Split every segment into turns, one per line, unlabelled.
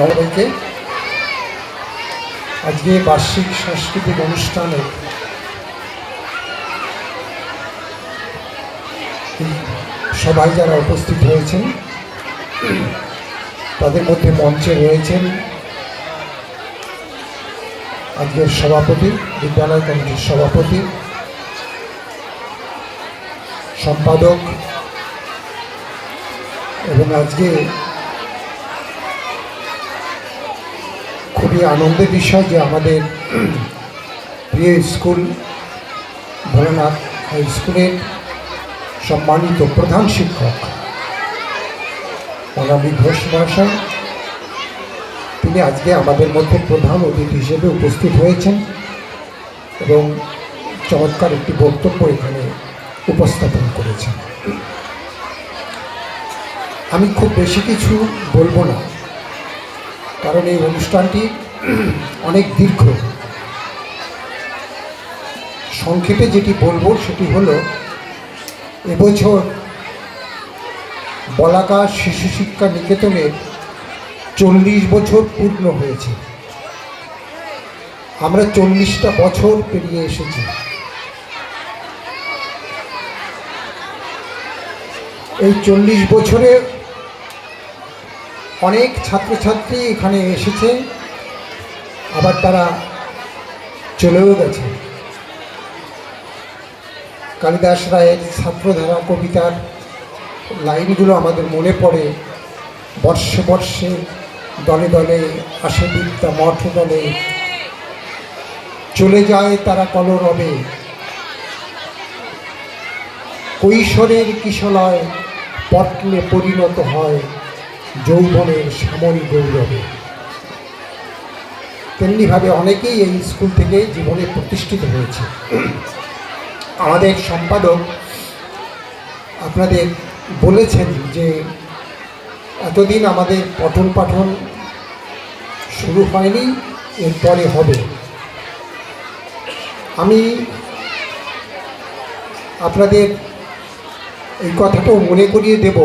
সবাইকে আজকে বার্ষিক সাংস্কৃতিক অনুষ্ঠানে সবাই যারা উপস্থিত হয়েছেন, তাদের মধ্যে মঞ্চে রয়েছেন আজকের সভাপতি, বিদ্যালয় কমিটির সভাপতি, সম্পাদক এবং আজকে খুবই আনন্দের বিষয় যে আমাদের প্রিয় স্কুল ভোলানাথ হাই স্কুলের সম্মানিত প্রধান শিক্ষক অনামি ঘোষ মহাশয়। তিনি আজকে আমাদের মধ্যে প্রধান অতিথি হিসেবে উপস্থিত হয়েছেন এবং চমৎকার একটি বক্তব্য এখানে উপস্থাপন করেছেন। আমি খুব বেশি কিছু বলব না। কারণ এই অনুষ্ঠানটি অনেক দীর্ঘ। সংক্ষেপে যেটি বলব সেটি হলো, এবছর বলাকা শিশু শিক্ষা নিকেতনের চল্লিশ বছর পূর্ণ হয়েছে। আমরা চল্লিশটা বছর পেরিয়ে এসেছি। এই চল্লিশ বছরে অনেক ছাত্রছাত্রী এখানে এসেছে, আবার তারা চলেও গেছে। কালিদাস রায়ের ছাত্রধারা কবিতার লাইনগুলো আমাদের মনে পড়ে। বর্ষে বর্ষে দলে দলে আসে বিদ্যা, মঠ দলে। চলে যায় তারা কলরবে। কৈশোরের কিশলয় পটলে পরিণত হয়। যৌবনের সামল গৌরবে। তেমনিভাবে অনেকেই এই স্কুল থেকে জীবনে প্রতিষ্ঠিত হয়েছে। আমাদের সম্পাদক আপনাদের বলেছেন যে, এতদিন আমাদের পঠন পাঠন শুরু হয়নি, এরপরে হবে। আমি আপনাদের এই কথাটাও মনে করিয়ে দেব।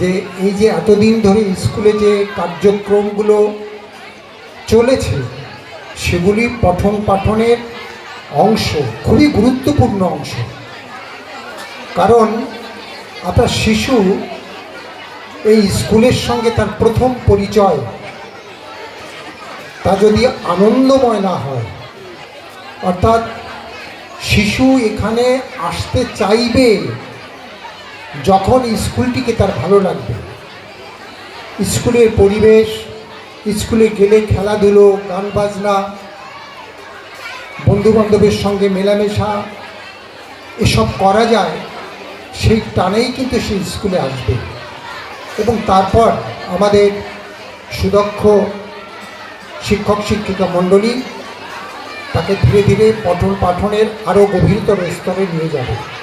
যে এই যে এতদিন ধরে স্কুলে যে কার্যক্রমগুলো চলেছে, সেগুলি পঠন পাঠনের অংশ, খুবই গুরুত্বপূর্ণ অংশ। কারণ আপনার শিশু এই স্কুলের সঙ্গে তার প্রথম পরিচয়, তা যদি আনন্দময় না হয়, অর্থাৎ শিশু এখানে আসতে চাইবে যখন স্কুলটিকে তার ভালো লাগবে। স্কুলের পরিবেশ, স্কুলে গেলে খেলাধুলো, গান বাজনা, বন্ধুবান্ধবের সঙ্গে মেলামেশা, এসব করা যায়, সেই টানেই কিন্তু সে স্কুলে আসবে। এবং তারপর আমাদের সুদক্ষ শিক্ষক, শিক্ষিকা মণ্ডলী তাকে ধীরে ধীরে পঠন পাঠনের আরও গভীরতর স্তরে নিয়ে যাবে।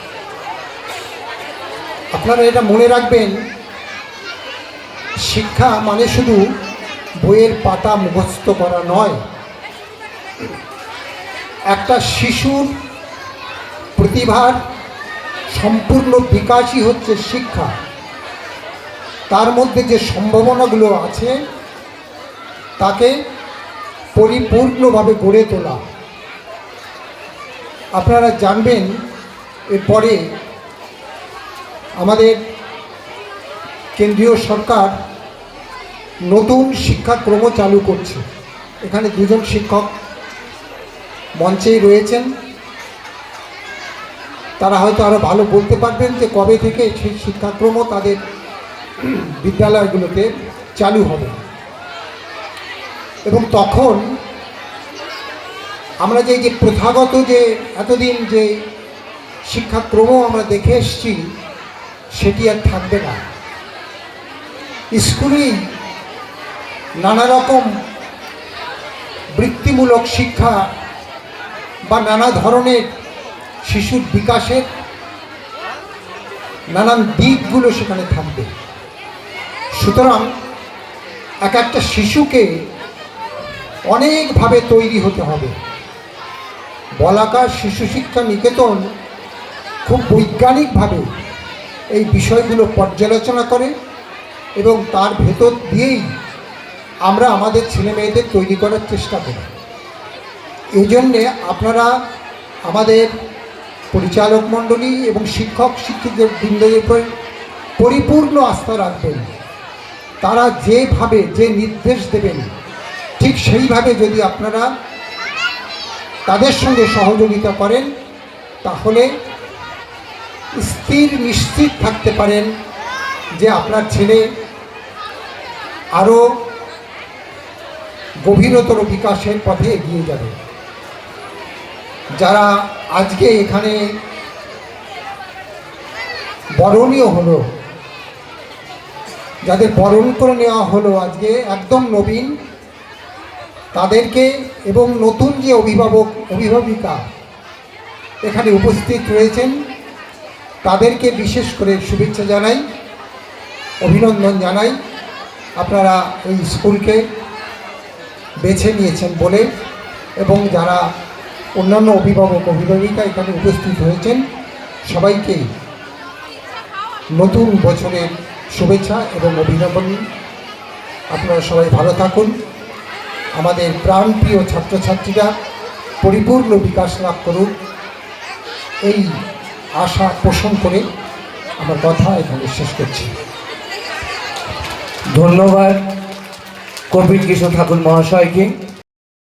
আপনারা এটা মনে রাখবেন, শিক্ষা মানে শুধু বইয়ের পাতা মুখস্থ করা নয়। একটা শিশুর প্রতিভার সম্পূর্ণ বিকাশই হচ্ছে শিক্ষা। তার মধ্যে যে সম্ভাবনাগুলো আছে, তাকে পরিপূর্ণভাবে গড়ে তোলা। আপনারা জানবেন, এরপরে আমাদের কেন্দ্রীয় সরকার নতুন শিক্ষাক্রম চালু করছে। এখানে দুজন শিক্ষক মঞ্চেই রয়েছেন। তারা হয়তো আরও ভালো বলতে পারবেন যে কবে থেকে সেই শিক্ষাক্রম তাদের বিদ্যালয়গুলোতে চালু হবে। এবং তখন আমরা যে যে প্রথাগত যে এতদিন যে শিক্ষাক্রম আমরা দেখে এসছি সেটি আর থাকবে না। স্কুলেই নানা রকম বৃত্তিমূলক শিক্ষা বা নানা ধরনের শিশুর বিকাশের নানান দিকগুলো সেখানে থাকবে। সুতরাং এক একটা শিশুকে অনেকভাবে তৈরি হতে হবে। বলাকার শিশু শিক্ষা নিকেতন খুব বৈজ্ঞানিকভাবে এই বিষয়গুলো পর্যালোচনা করে এবং তার ভেতর দিয়েই আমরা আমাদের ছেলে মেয়েদের তৈরি করার চেষ্টা করি। এই জন্যে আপনারা আমাদের পরিচালক মণ্ডলী এবং শিক্ষক শিক্ষকদের বৃন্দদের উপর পরিপূর্ণ আস্থা রাখবেন। তারা যেভাবে যে নির্দেশ দেবেন, ঠিক সেইভাবে যদি আপনারা তাদের সঙ্গে সহযোগিতা করেন, তাহলে স্থির নিশ্চিত থাকতে পারেন যে আপনার ছেলে আরও গভীরতর বিকাশের পথে এগিয়ে যাবে। যারা আজকে এখানে বরণীয় হলো, যাদের বরণ করে নেওয়া হলো আজকে একদম নবীন, তাদেরকে এবং নতুন যে অভিভাবক, অভিভাবিকা এখানে উপস্থিত রয়েছেন তাদেরকে বিশেষ করে শুভেচ্ছা জানাই, অভিনন্দন জানাই। আপনারা এই স্কুলকে বেছে নিয়েছেন বলে এবং যারা অন্যান্য অভিভাবক, অভিভাবিকা এখানে উপস্থিত হয়েছেন, সবাইকে নতুন বছরের শুভেচ্ছা এবং অভিনন্দন। আপনারা সবাই ভালো থাকুন। আমাদের প্রাণপ্রিয় ছাত্রছাত্রীরা পরিপূর্ণ বিকাশ লাভ করুন। এই আশা পোষণ করে আমার কথা এখানে শেষ করছি।
ধন্যবাদ কবির কৃষ্ণ ঠাকুর মহাশয়কে।